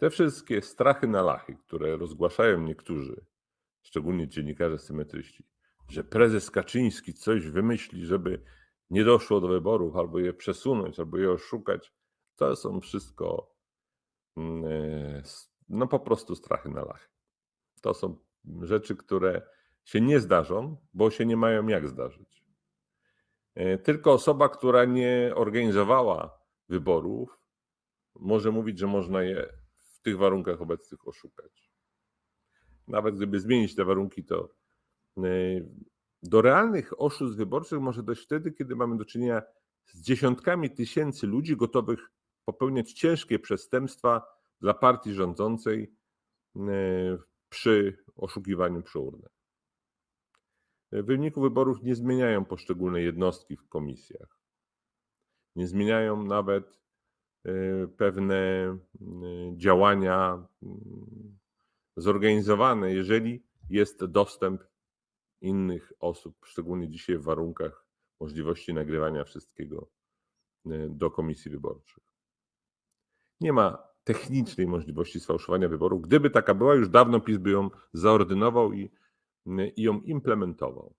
Te wszystkie strachy na lachy, które rozgłaszają niektórzy, szczególnie dziennikarze symetryści, że prezes Kaczyński coś wymyśli, żeby nie doszło do wyborów, albo je przesunąć, albo je oszukać, to są wszystko mm, e, no po prostu strachy na lachy. To są rzeczy, które się nie zdarzą, bo się nie mają jak zdarzyć. E, Tylko osoba, która nie organizowała wyborów, może mówić, że można je w tych warunkach obecnych oszukać. Nawet gdyby zmienić te warunki, to e, do realnych oszustw wyborczych może dojść wtedy, kiedy mamy do czynienia z dziesiątkami tysięcy ludzi gotowych popełniać ciężkie przestępstwa dla partii rządzącej e, przy oszukiwaniu przy urnach. Wyniku wyborów nie zmieniają poszczególne jednostki w komisjach. Nie zmieniają nawet pewne e, działania mm, zorganizowane, jeżeli jest dostęp innych osób, szczególnie dzisiaj w warunkach możliwości nagrywania wszystkiego e, do komisji wyborczych. Nie ma technicznej możliwości sfałszowania wyborów. Gdyby taka była, już dawno PiS by ją zaordynował i, i ją implementował.